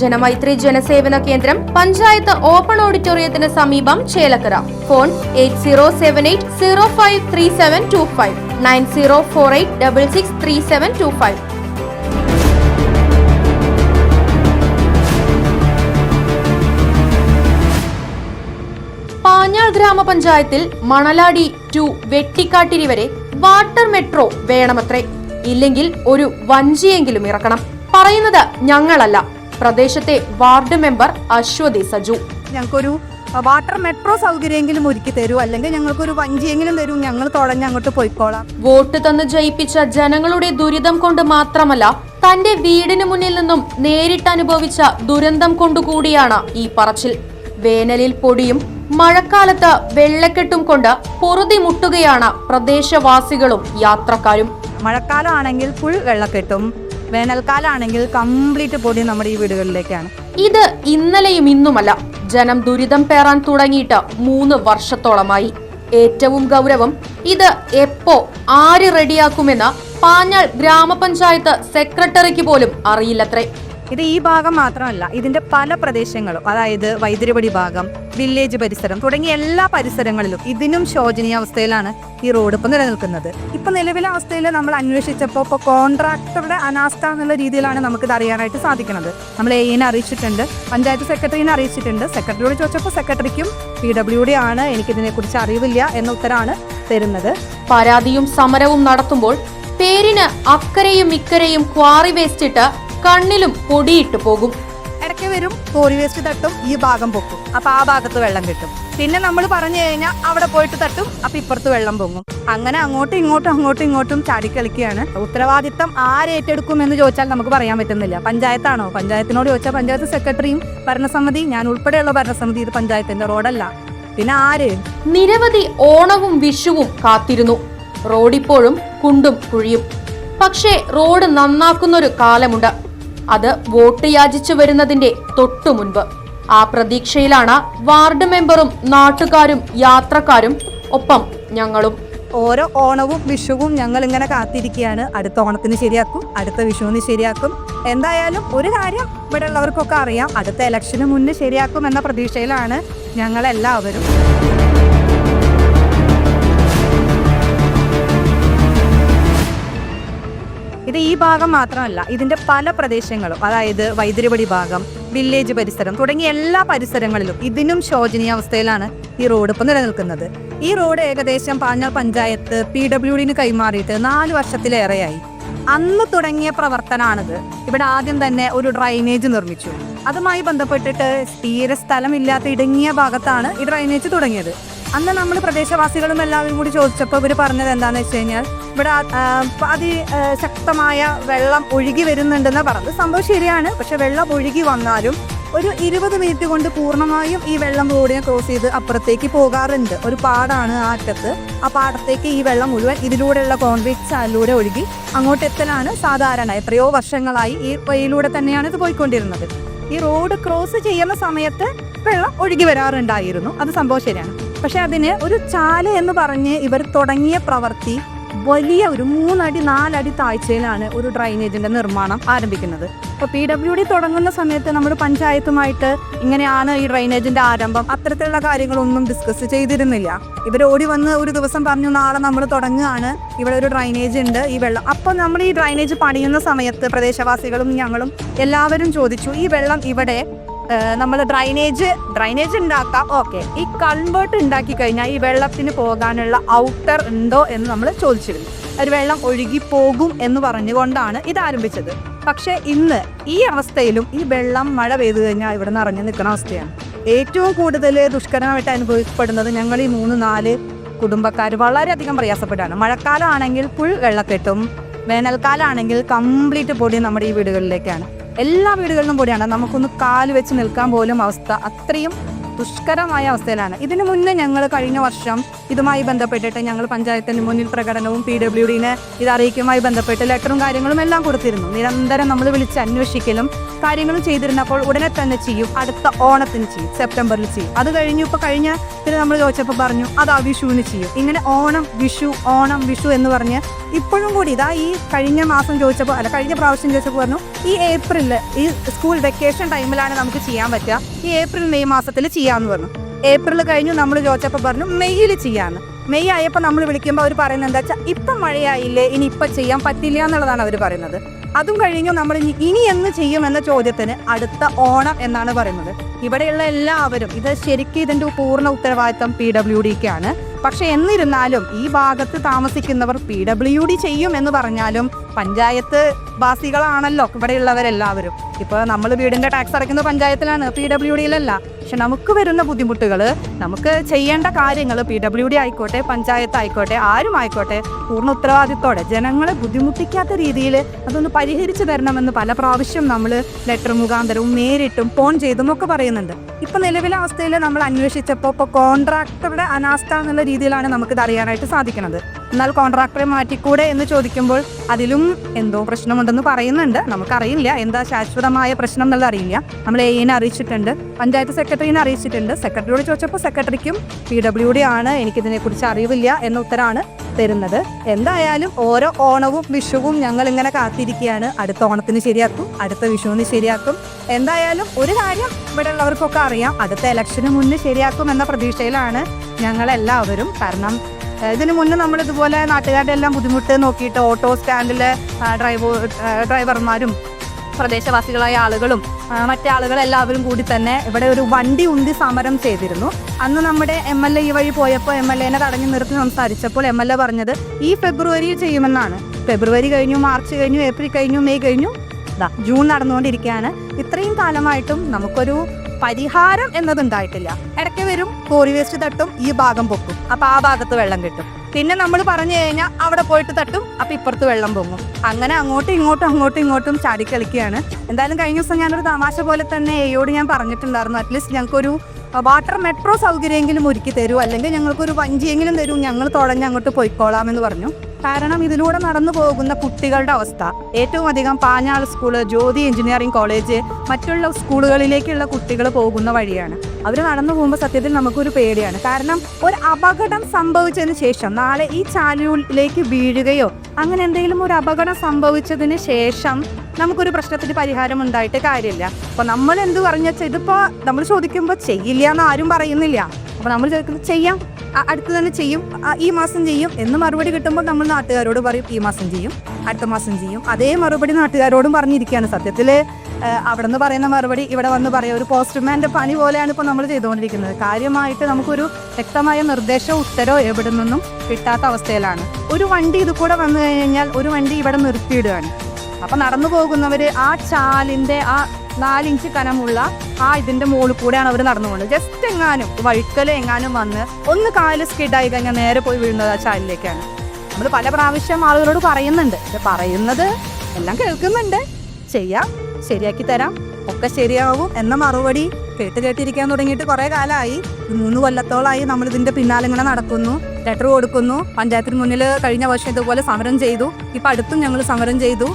ജനമൈത്രി ജനസേവന കേന്ദ്രം പഞ്ചായത്ത് ഓപ്പൺ ഓഡിറ്റോറിയത്തിന് സമീപം Chelakkara. Phone eight zero seven eight zero five three seven two five nine zero four eight double six three seven two five. Panjal ഗ്രാമപഞ്ചായത്തിൽ Manaladi to Vettikkattiri വരെ water metro വേണമത്രേ. ഇല്ലെങ്കിൽ ഒരു വഞ്ചിയെങ്കിലും ഇറക്കണം. പറയുന്നത് ഞങ്ങളല്ല. പ്രദേശത്തെ വാർഡ് മെമ്പർ അശ്വതി സജു. ഞങ്ങൾക്കൊരു വാട്ടർ മെട്രോ സൗകര്യമെങ്കിലും ഒരുക്കി തരൂ. അല്ലെങ്കിൽ ഞങ്ങൾക്കൊരു വഞ്ചിയെങ്കിലും തരൂ. ഞങ്ങൾ തുടങ്ങി അങ്ങോട്ട് പോയിക്കോളാം. വോട്ട് തന്ന് ജയിപ്പിച്ച ജനങ്ങളുടെ ദുരിതം കൊണ്ട് മാത്രമല്ല തന്റെ വീടിന് മുന്നിൽ നിന്നും നേരിട്ട് അനുഭവിച്ച ദുരന്തം കൊണ്ടുകൂടിയാണ് ഈ പറച്ചിൽ. വേനലിൽ പൊടിയും മഴക്കാലത്ത് വെള്ളക്കെട്ടും കൊണ്ട് പൊറുതി മുട്ടുകയാണ് പ്രദേശവാസികളും യാത്രക്കാരും. മഴക്കാലമാണെങ്കിൽ ഫുൾ വെള്ളക്കെട്ടും. വേനൽക്കാലമാണെങ്കിൽ കംപ്ലീറ്റ് പൊടി നമ്മുടെ ഈ വീടുകളിലേക്കാണ്. ഇത് ഇന്നലെയും ഇന്നുമല്ല ജനം ദുരിതം പേറാൻ തുടങ്ങിയിട്ട് മൂന്ന് വർഷത്തോളമായി. ഏറ്റവും ഗൗരവം ഇത് എപ്പോ ആര് റെഡിയാക്കുമെന്ന് പാഞ്ഞാൾ ഗ്രാമപഞ്ചായത്ത് സെക്രട്ടറിക്ക് പോലും അറിയില്ലത്രേ. ഇത് ഈ ഭാഗം മാത്രമല്ല ഇതിന്റെ പല പ്രദേശങ്ങളും അതായത് വൈദ്യുതിപടി ഭാഗം വില്ലേജ് പരിസരം തുടങ്ങിയ എല്ലാ പരിസരങ്ങളിലും ഇതിനും ശോചനീയ അവസ്ഥയിലാണ് ഈ റോഡ് ഇപ്പൊ നിലനിൽക്കുന്നത്. ഇപ്പൊ നിലവിലെ അവസ്ഥയിൽ നമ്മൾ അന്വേഷിച്ചപ്പോൾ ഇപ്പോൾ കോൺട്രാക്ടറുടെ അനാസ്ഥ എന്നുള്ള രീതിയിലാണ് നമുക്ക് ഇത് അറിയാനായിട്ട് സാധിക്കുന്നത്. നമ്മൾ എയിനെ അറിയിച്ചിട്ടുണ്ട് പഞ്ചായത്ത് സെക്രട്ടറിനെ അറിയിച്ചിട്ടുണ്ട്. സെക്രട്ടറിയോട് ചോദിച്ചപ്പോൾ സെക്രട്ടറിക്കും പി ഡബ്ല്യു ഡി ആണ് എനിക്കിതിനെക്കുറിച്ച് അറിവില്ല എന്ന ഉത്തരമാണ് തരുന്നത്. പരാതിയും സമരവും നടത്തുമ്പോൾ പേരിന് അക്കരയും ഇക്കരയും ക്വാറി വേസ്റ്റ് ഇട്ട് കണ്ണിലും പൊടിയിട്ട് പോകും. ഇടയ്ക്ക് വരും കോറി വേസ്റ്റ് തട്ടും ഈ ഭാഗം പൊക്കും. അപ്പൊ ആ ഭാഗത്ത് വെള്ളം കിട്ടും. പിന്നെ നമ്മൾ പറഞ്ഞു കഴിഞ്ഞാൽ അവിടെ പോയിട്ട് തട്ടും അപ്പൊ ഇപ്പുറത്ത് വെള്ളം പൊങ്ങും. അങ്ങനെ അങ്ങോട്ടും ഇങ്ങോട്ടും അങ്ങോട്ടും ഇങ്ങോട്ടും ചാടിക്കളിക്കുകയാണ്. ഉത്തരവാദിത്തം ആരേറ്റെടുക്കും എന്ന് ചോദിച്ചാൽ നമുക്ക് പറയാൻ പറ്റുന്നില്ല. പഞ്ചായത്താണോ? പഞ്ചായത്തിനോട് ചോദിച്ചാൽ പഞ്ചായത്ത് സെക്രട്ടറിയും ഭരണസമിതി ഞാൻ ഉൾപ്പെടെയുള്ള ഭരണസമിതി ഇത് പഞ്ചായത്തിന്റെ റോഡല്ല. പിന്നെ ആര്? നിരവധി ഓണവും വിഷുവും കാത്തിരുന്നു. റോഡിപ്പോഴും കുണ്ടും കുഴിയും. പക്ഷേ റോഡ് നന്നാക്കുന്നൊരു കാലമുണ്ട്. അത് വോട്ട് യാചിച്ചു വരുന്നതിന്റെ തൊട്ടു മുൻപ്. ആ പ്രതീക്ഷയിലാണ് വാർഡ് മെമ്പറും നാട്ടുകാരും യാത്രക്കാരും ഒപ്പം ഞങ്ങളും. ഓരോ ഓണവും വിഷുവും ഞങ്ങൾ ഇങ്ങനെ കാത്തിരിക്കുകയാണ്. അടുത്ത ഓണത്തിന് ശരിയാക്കും അടുത്ത വിഷുവിന് ശരിയാക്കും. എന്തായാലും ഒരു കാര്യം ഇവിടെ ഉള്ളവർക്കൊക്കെ അറിയാം അടുത്ത ഇലക്ഷന് മുന്നേ ശരിയാക്കും എന്ന പ്രതീക്ഷയിലാണ് ഞങ്ങളെല്ലാവരും. ഇത് ഈ ഭാഗം മാത്രമല്ല ഇതിന്റെ പല പ്രദേശങ്ങളും അതായത് വൈദ്യുതിപടി ഭാഗം വില്ലേജ് പരിസരം തുടങ്ങിയ എല്ലാ പരിസരങ്ങളിലും ഇതിനും ശോചനീയ അവസ്ഥയിലാണ് ഈ റോഡ് ഇപ്പം നിലനിൽക്കുന്നത്. ഈ റോഡ് ഏകദേശം പാഞ്ഞാൾ പഞ്ചായത്ത് പി ഡബ്ല്യു ഡിന് കൈമാറിയിട്ട് നാല് വർഷത്തിലേറെയായി. അന്ന് തുടങ്ങിയ പ്രവർത്തനമാണിത് ഇവിടെ ആദ്യം തന്നെ ഒരു ഡ്രൈനേജ് നിർമ്മിച്ചു. അതുമായി ബന്ധപ്പെട്ടിട്ട് തീരെ സ്ഥലമില്ലാത്ത ഇടുങ്ങിയ ഭാഗത്താണ് ഈ ഡ്രൈനേജ് തുടങ്ങിയത്. അന്ന് നമ്മൾ പ്രദേശവാസികളും എല്ലാവരും കൂടി ചോദിച്ചപ്പോൾ ഇവർ പറഞ്ഞത് എന്താണെന്ന് വെച്ച് കഴിഞ്ഞാൽ ഇവിടെ അതിശക്തമായ വെള്ളം ഒഴുകി വരുന്നുണ്ടെന്ന് പറഞ്ഞത്. സംഭവം ശരിയാണ്. പക്ഷെ വെള്ളം ഒഴുകി വന്നാലും ഒരു ഇരുപത് മിനിറ്റ് കൊണ്ട് പൂർണമായും ഈ വെള്ളം റോഡിനെ ക്രോസ് ചെയ്ത് അപ്പുറത്തേക്ക് പോകാറുണ്ട്. ഒരു പാടാണ് ആ അറ്റത്ത്. ആ പാടത്തേക്ക് ഈ വെള്ളം മുഴുവൻ ഇതിലൂടെയുള്ള കോൺക്രീറ്റ് ചാലിലൂടെ ഒഴുകി അങ്ങോട്ട് എത്തലാണ് സാധാരണ എത്രയോ വർഷങ്ങളായി ഈ വഴിയിലൂടെ തന്നെയാണ് ഇത് പോയിക്കൊണ്ടിരുന്നത്. ഈ റോഡ് ക്രോസ് ചെയ്യുന്ന സമയത്ത് വെള്ളം ഒഴുകി വരാറുണ്ടായിരുന്നു. അത് സംഭവം ശരിയാണ്. പക്ഷെ അതിന് ഒരു ചാല എന്ന് പറഞ്ഞ് ഇവർ തുടങ്ങിയ പ്രവൃത്തി വലിയ ഒരു മൂന്നടി നാലടി താഴ്ചയിലാണ് ഒരു ഡ്രൈനേജിന്റെ നിർമ്മാണം ആരംഭിക്കുന്നത്. അപ്പോൾ പി ഡബ്ല്യു ഡി തുടങ്ങുന്ന സമയത്ത് നമ്മൾ പഞ്ചായത്തുമായിട്ട് ഇങ്ങനെയാണ് ഈ ഡ്രൈനേജിന്റെ ആരംഭം. അത്തരത്തിലുള്ള കാര്യങ്ങളൊന്നും ഡിസ്കസ് ചെയ്തിരുന്നില്ല. ഇവർ ഓടി വന്ന് ഒരു ദിവസം പറഞ്ഞു നാളെ നമ്മൾ തുടങ്ങുകയാണ്. ഇവിടെ ഒരു ഡ്രൈനേജ് ഉണ്ട് ഈ വെള്ളം. അപ്പോൾ നമ്മൾ ഈ ഡ്രൈനേജ് പണിയുന്ന സമയത്ത് പ്രദേശവാസികളും ഞങ്ങളും എല്ലാവരും ചോദിച്ചു ഈ വെള്ളം ഇവിടെ നമ്മൾ ഡ്രൈനേജ് ഡ്രൈനേജ് ഉണ്ടാക്കാം. ഓക്കെ ഈ കൺവേർട്ട് ഉണ്ടാക്കി കഴിഞ്ഞാൽ ഈ വെള്ളത്തിന് പോകാനുള്ള ഔട്ടർ ഉണ്ടോ എന്ന് നമ്മൾ ചോദിച്ചിരുന്നു. ഒരു വെള്ളം ഒഴുകി പോകും എന്ന് പറഞ്ഞുകൊണ്ടാണ് ഇത് ആരംഭിച്ചത്. പക്ഷേ ഇന്ന് ഈ അവസ്ഥയിലും ഈ വെള്ളം മഴ പെയ്തു കഴിഞ്ഞാൽ ഇവിടെ നിറഞ്ഞു നിൽക്കുന്ന അവസ്ഥയാണ്. ഏറ്റവും കൂടുതൽ ദുഷ്കരമായിട്ട് അനുഭവപ്പെടുന്നത് ഞങ്ങൾ ഈ മൂന്ന് നാല് കുടുംബക്കാർ വളരെയധികം പ്രയാസപ്പെട്ടാണ് മഴക്കാലമാണെങ്കിൽ ഫുൾ വെള്ളക്കെട്ടും വേനൽക്കാലമാണെങ്കിൽ കംപ്ലീറ്റ് പൊടി നമ്മുടെ ഈ വീടുകളിലേക്കാണ്. എല്ലാ വീടുകളിലും പൊടിയാണ് നമുക്കൊന്ന് കാൽ വെച്ച് നിൽക്കാൻ പോലും അവസ്ഥ അത്രയും ദുഷ്കരമായ അവസ്ഥയിലാണ്. ഇതിനു മുന്നേ ഞങ്ങൾ കഴിഞ്ഞ വർഷം ഇതുമായി ബന്ധപ്പെട്ടിട്ട് ഞങ്ങൾ പഞ്ചായത്തിന് മുന്നിൽ പ്രകടനവും പി ഡബ്ല്യു ഡിനെ ഇത് അറിയിക്കുമായി ബന്ധപ്പെട്ട് ലെറ്ററും കാര്യങ്ങളും എല്ലാം കൊടുത്തിരുന്നു. നിരന്തരം നമ്മൾ വിളിച്ച് അന്വേഷിക്കലും കാര്യങ്ങളും ചെയ്തിരുന്നപ്പോൾ ഉടനെ തന്നെ ചെയ്യും. അടുത്ത ഓണത്തിന് ചെയ്യും. സെപ്റ്റംബറിൽ ചെയ്യും. അത് കഴിഞ്ഞു ഇപ്പോൾ കഴിഞ്ഞ പിന്നെ നമ്മൾ ചോദിച്ചപ്പോൾ പറഞ്ഞു അത് വിഷുവിന് ചെയ്യും. ഇങ്ങനെ ഓണം വിഷു ഓണം വിഷു എന്ന് പറഞ്ഞ് ഇപ്പോഴും കൂടി ഇതാ ഈ കഴിഞ്ഞ മാസം ചോദിച്ചപ്പോൾ അല്ല കഴിഞ്ഞ പ്രാവശ്യം ചോദിച്ചപ്പോൾ പറഞ്ഞു ഈ ഏപ്രിലിൽ ഈ സ്കൂൾ വെക്കേഷൻ ടൈമിലാണ് നമുക്ക് ചെയ്യാൻ പറ്റുക. ഈ ഏപ്രിൽ മെയ് മാസത്തിൽ ചെയ്യാമെന്ന് പറഞ്ഞു. ഏപ്രിൽ കഴിഞ്ഞു നമ്മൾ ചോദിച്ചപ്പോൾ പറഞ്ഞു മെയ്യിൽ ചെയ്യാമെന്ന് മെയ് ആയപ്പോൾ നമ്മൾ വിളിക്കുമ്പോൾ അവർ പറയുന്നത് എന്താ വെച്ചാൽ ഇപ്പം മഴയായില്ലേ ഇനി ഇപ്പം ചെയ്യാൻ പറ്റില്ല എന്നുള്ളതാണ് അവർ പറയുന്നത്. അതും കഴിഞ്ഞു നമ്മൾ ഇനി- എന്ന് ചെയ്യും എന്ന ചോദ്യത്തിന് അടുത്ത ഓണം എന്നാണ് പറയുന്നത്. ഇവിടെയുള്ള എല്ലാവരും ഇത് ശരിക്കും ഇതിന്റെ പൂർണ ഉത്തരവാദിത്തം പി ഡബ്ല്യു ഡിക്കാണ്. പക്ഷെ എന്നിരുന്നാലും ഈ ഭാഗത്ത് താമസിക്കുന്നവർ പി ഡബ്ല്യു ഡി ചെയ്യും എന്ന് പറഞ്ഞാലും പഞ്ചായത്ത് വാസികളാണല്ലോ ഇവിടെയുള്ളവരെല്ലാവരും. ഇപ്പോൾ നമ്മൾ വീടിന്റെ ടാക്സ് അടയ്ക്കുന്ന പഞ്ചായത്തിലാണ് പി ഡബ്ല്യു ഡിയിലല്ല. പക്ഷെ നമുക്ക് വരുന്ന ബുദ്ധിമുട്ടുകൾ നമുക്ക് ചെയ്യേണ്ട കാര്യങ്ങൾ പി ഡബ്ല്യു ഡി ആയിക്കോട്ടെ പഞ്ചായത്ത് ആയിക്കോട്ടെ ആരും ആയിക്കോട്ടെ പൂർണ ഉത്തരവാദിത്തോടെ ജനങ്ങളെ ബുദ്ധിമുട്ടിക്കാത്ത രീതിയിൽ അതൊന്ന് പരിഹരിച്ചു തരണമെന്ന് പല പ്രാവശ്യം നമ്മൾ ലെറ്റർ മുഖാന്തരവും നേരിട്ടും ഫോൺ ചെയ്തും ഒക്കെ പറയുന്നുണ്ട്. ഇപ്പം നിലവിലെ അവസ്ഥയിൽ നമ്മൾ അന്വേഷിച്ചപ്പോൾ ഇപ്പോൾ കോൺട്രാക്ടറുടെ അനാസ്ഥ എന്നുള്ള രീതിയിലാണ് നമുക്കിത് അറിയാനായിട്ട് സാധിക്കുന്നത് എന്നാൽ കോൺട്രാക്ടറെ മാറ്റിക്കൂടെ എന്ന് ചോദിക്കുമ്പോൾ അതിലും എന്തോ പ്രശ്നമുണ്ടെന്ന് പറയുന്നുണ്ട്. നമുക്കറിയില്ല. എന്താ ശാശ്വതമായ പ്രശ്നം എന്നുള്ളത് അറിയില്ല. നമ്മൾ എയിനെ അറിയിച്ചിട്ടുണ്ട്. പഞ്ചായത്ത് സെക്രട്ടറിനെ അറിയിച്ചിട്ടുണ്ട്. സെക്രട്ടറിയോട് ചോദിച്ചപ്പോൾ സെക്രട്ടറിക്കും പി ഡബ്ല്യു ഡി ആണ്. എനിക്കിതിനെക്കുറിച്ച് അറിവില്ല എന്ന ഉത്തരമാണ് തരുന്നത്. എന്തായാലും ഓരോ ഓണവും വിഷുവും ഞങ്ങൾ ഇങ്ങനെ കാത്തിരിക്കുകയാണ്. അടുത്ത ഓണത്തിന് ശരിയാക്കും. അടുത്ത വിഷുവിന് ശരിയാക്കും. എന്തായാലും ഒരു കാര്യം ഇവിടെ ഉള്ളവർക്കൊക്കെ അറിയാം. അടുത്ത ഇലക്ഷന് മുന്നേ ശരിയാക്കും എന്ന പ്രതീക്ഷയിലാണ് ഞങ്ങളെല്ലാവരും. കാരണം ഇതിനു മുന്നേ നമ്മൾ ഇതുപോലെ നാട്ടുകാരുടെ എല്ലാം ബുദ്ധിമുട്ട് നോക്കിയിട്ട് ഓട്ടോ സ്റ്റാൻഡിലെ ഡ്രൈവർ ഡ്രൈവർമാരും പ്രദേശവാസികളായ ആളുകളും മറ്റേ ആളുകളെല്ലാവരും കൂടി തന്നെ ഇവിടെ ഒരു വണ്ടി ഉന്തി സമരം ചെയ്തിരുന്നു. അന്ന് നമ്മുടെ എം എൽ എ ഈ വഴി പോയപ്പോൾ എം എൽ എനെ തടഞ്ഞു നിർത്തി സംസാരിച്ചപ്പോൾ എം എൽ എ പറഞ്ഞത് ഈ ഫെബ്രുവരിയിൽ ചെയ്യുമെന്നാണ്. ഫെബ്രുവരി കഴിഞ്ഞു മാർച്ച് കഴിഞ്ഞു ഏപ്രിൽ കഴിഞ്ഞു മെയ് കഴിഞ്ഞു. ജൂൺ നടന്നുകൊണ്ടിരിക്കുകയാണ്. ഇത്രയും കാലമായിട്ടും നമുക്കൊരു പരിഹാരം എന്നതുണ്ടായിട്ടില്ല. ഇടയ്ക്ക് വരും കോറി വേസ്റ്റ് തട്ടും ഈ ഭാഗം പൊക്കും. അപ്പൊ ആ ഭാഗത്ത് വെള്ളം കിട്ടും. പിന്നെ നമ്മൾ പറഞ്ഞു കഴിഞ്ഞാൽ അവിടെ പോയിട്ട് തട്ടും അപ്പൊ ഇപ്പുറത്ത് വെള്ളം പൊങ്ങും. അങ്ങനെ അങ്ങോട്ടും ഇങ്ങോട്ടും അങ്ങോട്ടും ഇങ്ങോട്ടും ചാടിക്കളിക്കുകയാണ്. എന്തായാലും കഴിഞ്ഞ ദിവസം ഞാനൊരു തമാശ പോലെ തന്നെ എയോട് ഞാൻ പറഞ്ഞിട്ടുണ്ടായിരുന്നു. അറ്റ്ലീസ്റ്റ് ഞങ്ങൾക്കൊരു വാട്ടർ മെട്രോ സൗകര്യമെങ്കിലും ഒരുക്കി തരൂ. അല്ലെങ്കിൽ ഞങ്ങൾക്കൊരു വഞ്ചിയെങ്കിലും തരൂ. ഞങ്ങൾ തുടങ്ങി അങ്ങോട്ട് പോയിക്കോളാം എന്ന് പറഞ്ഞു. കാരണം ഇതിലൂടെ നടന്നു പോകുന്ന കുട്ടികളുടെ അവസ്ഥ. ഏറ്റവും അധികം Panjal school Jyothi engineering college മറ്റുള്ള സ്കൂളുകളിലേക്കുള്ള കുട്ടികൾ പോകുന്ന വഴിയാണ്. അവർ നടന്നു പോകുമ്പോൾ സത്യത്തിൽ നമുക്കൊരു പേടിയാണ്. കാരണം ഒരു അപകടം സംഭവിച്ചതിന് ശേഷം നാളെ ഈ ചാനലിലേക്ക് വീഴുകയോ അങ്ങനെ എന്തെങ്കിലും ഒരു അപകടം സംഭവിച്ചതിന് ശേഷം നമുക്കൊരു പ്രശ്നത്തിന് പരിഹാരം ഉണ്ടായിട്ട് കാര്യമില്ല. അപ്പോൾ നമ്മൾ എന്ത് പറഞ്ഞു വെച്ചാൽ ഇതിപ്പോൾ നമ്മൾ ചോദിക്കുമ്പോൾ ചെയ്യില്ല എന്ന് ആരും പറയുന്നില്ല. അപ്പോൾ നമ്മൾ ചോദിക്കുന്നത് ചെയ്യാം. അടുത്ത് തന്നെ ചെയ്യും. ഈ മാസം ചെയ്യും എന്ന് മറുപടി കിട്ടുമ്പോൾ നമ്മൾ നാട്ടുകാരോട് പറയും ഈ മാസം ചെയ്യും അടുത്ത മാസം ചെയ്യും. അതേ മറുപടി നാട്ടുകാരോടും പറഞ്ഞിരിക്കുകയാണ്. സത്യത്തിൽ അവിടെ നിന്ന് പറയുന്ന മറുപടി ഇവിടെ വന്ന് പറയാം. ഒരു പോസ്റ്റ്മാന്റെ പണി പോലെയാണ് ഇപ്പോൾ നമ്മൾ ചെയ്തുകൊണ്ടിരിക്കുന്നത്. കാര്യമായിട്ട് നമുക്കൊരു വ്യക്തമായ നിർദ്ദേശമോ ഉത്തരവോ എവിടെ നിന്നും കിട്ടാത്ത അവസ്ഥയിലാണ്. ഒരു വണ്ടി ഇത് കൂടെ വന്നു കഴിഞ്ഞാൽ ഒരു വണ്ടി ഇവിടെ നിർത്തിയിടുകയാണ്. അപ്പം നടന്നു പോകുന്നവർ ആ ചാലിന്റെ ആ നാലിഞ്ച് കനമുള്ള ആ ഇതിന്റെ മുകളിൽ കൂടെയാണ് അവർ നടന്നു പോകുന്നത്. ജസ്റ്റ് എങ്ങാനും വഴുക്കൽ എങ്ങാനും വന്ന് ഒന്ന് കാൽ സ്കിഡായി കഴിഞ്ഞാൽ നേരെ പോയി വീഴുന്നത് ആ ചാലിലേക്കാണ്. നമ്മൾ പല പ്രാവശ്യം ആളുകളോട് പറയുന്നുണ്ട്. പറയുന്നത് എല്ലാം കേൾക്കുന്നുണ്ട്. ചെയ്യാം ശരിയാക്കി തരാം ഒക്കെ ശരിയാവും എന്ന മറുപടി കേട്ട് കേട്ടിരിക്കാൻ തുടങ്ങിയിട്ട് കുറേ കാലമായി. മൂന്ന് കൊല്ലത്തോളമായി നമ്മൾ ഇതിന്റെ പിന്നാലെ ഇങ്ങനെ നടക്കുന്നു ലെറ്റർ കൊടുക്കുന്നു. പഞ്ചായത്തിന് മുന്നിൽ കഴിഞ്ഞ വർഷം ഇതുപോലെ സമരം ചെയ്തു. ഇപ്പം അടുത്തും ഞങ്ങൾ സമരം ചെയ്തു.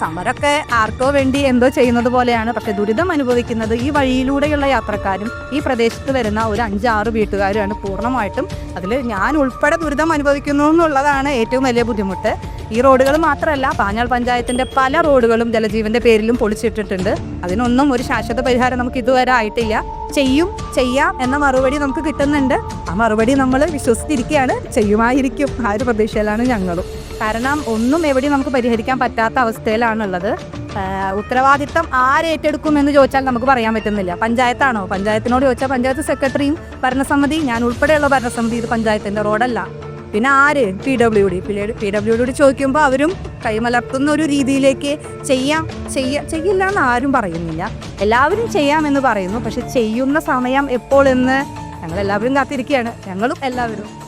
സമരമൊക്കെ ആർക്കോ വേണ്ടി എന്തോ ചെയ്യുന്നത് പോലെയാണ് പക്ഷെ ദുരിതം അനുഭവിക്കുന്നത് ഈ വഴിയിലൂടെയുള്ള യാത്രക്കാരും ഈ പ്രദേശത്ത് വരുന്ന ഒരു അഞ്ചാറ് വീട്ടുകാരുമാണ് പൂർണമായിട്ടും അതിൽ ഞാൻ ഉൾപ്പെടെ ദുരിതം അനുഭവിക്കുന്നു എന്നുള്ളതാണ് ഏറ്റവും വലിയ ബുദ്ധിമുട്ട്. ഈ റോഡുകൾ മാത്രമല്ല പാഞ്ഞാൾ പഞ്ചായത്തിന്റെ പല റോഡുകളും ജലജീവന്റെ പേരിലും പൊളിച്ചിട്ടിട്ടുണ്ട്. അതിനൊന്നും ഒരു ശാശ്വത പരിഹാരം നമുക്ക് ഇതുവരെ ആയിട്ടില്ല. ചെയ്യും ചെയ്യാം എന്ന മറുപടി നമുക്ക് കിട്ടുന്നുണ്ട്. ആ മറുപടി നമ്മൾ വിശ്വസിച്ചിരിക്കുകയാണ്. ചെയ്യുമായിരിക്കും. ആ ഒരു പ്രതീക്ഷയിലാണ് ഞങ്ങളും. കാരണം ഒന്നും എവിടെയും നമുക്ക് പരിഹരിക്കാൻ പറ്റാത്ത അവസ്ഥയിലാണുള്ളത്. ഉത്തരവാദിത്തം ആരേറ്റെടുക്കും എന്ന് ചോദിച്ചാൽ നമുക്ക് പറയാൻ പറ്റുന്നില്ല. പഞ്ചായത്താണോ? പഞ്ചായത്തിനോട് ചോദിച്ചാൽ പഞ്ചായത്ത് സെക്രട്ടറിയും ഭരണസമിതി ഞാൻ ഉൾപ്പെടെയുള്ള ഭരണസമിതി ഇത് പഞ്ചായത്തിന്റെ റോഡല്ല. പിന്നെ ആര്? P W D P W D ചോദിക്കുമ്പോൾ അവരും കൈമലർത്തുന്ന ഒരു രീതിയിലേക്ക് ചെയ്യാം. ചെയ്യ ചെയ്യില്ല എന്ന് ആരും പറയുന്നില്ല. എല്ലാവരും ചെയ്യാമെന്ന് പറയുന്നു. പക്ഷെ ചെയ്യുന്ന സമയം എപ്പോൾ എന്ന് ഞങ്ങൾ എല്ലാവരും കാത്തിരിക്കുകയാണ്. ഞങ്ങളും എല്ലാവരും.